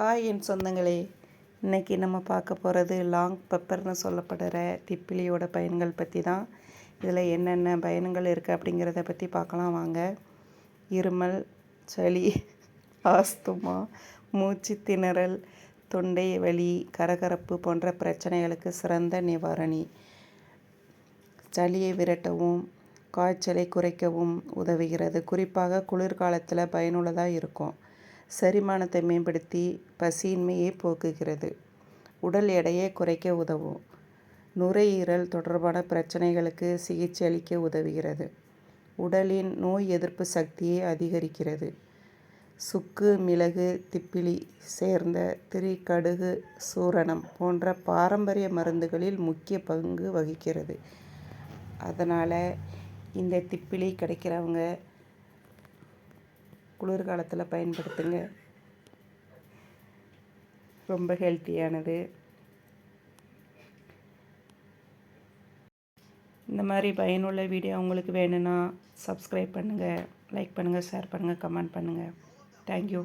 Hi என் சொந்தங்களே. இன்றைக்கி நம்ம பார்க்க போகிறது லாங் பெப்பர்னு சொல்லப்படுற திப்பிலியோட பயன்கள் பற்றி தான். இதில் என்னென்ன பயன்கள் இருக்குது அப்படிங்கிறத பற்றி பார்க்கலாம் வாங்க. இருமல் சளி ஆஸ்துமா மூச்சு திணறல் தொண்டை வலி கரகரப்பு போன்ற பிரச்சனைகளுக்கு சிறந்த நிவாரணி. சளியை விரட்டவும் காய்ச்சலை குறைக்கவும் உதவுகிறது. குறிப்பாக குளிர்காலத்தில் பயனுள்ளதாக இருக்கும். செரிமானத்தை மேம்படுத்தி பசியின்மையை போக்குகிறது. உடல் எடையை குறைக்க உதவும். நுரையீரல் தொடர்பான பிரச்சனைகளுக்கு சிகிச்சை அளிக்க உதவுகிறது. உடலின் நோய் எதிர்ப்பு சக்தியை அதிகரிக்கிறது. சுக்கு மிளகு திப்பிலி சேர்ந்த திரி கடுகு சூரணம் போன்ற பாரம்பரிய மருந்துகளில் முக்கிய பங்கு வகிக்கிறது. அதனால் இந்த திப்பிலி கிடைக்கிறவங்க குளிர்காலத்தில் பயன்படுத்துங்க. ரொம்ப ஹெல்த்தியானது. இந்த மாதிரி பயனுள்ள வீடியோ உங்களுக்கு வேணும்னா சப்ஸ்கிரைப் பண்ணுங்கள் லைக் பண்ணுங்கள் ஷேர் பண்ணுங்கள் கமெண்ட் பண்ணுங்கள் தேங்க்யூ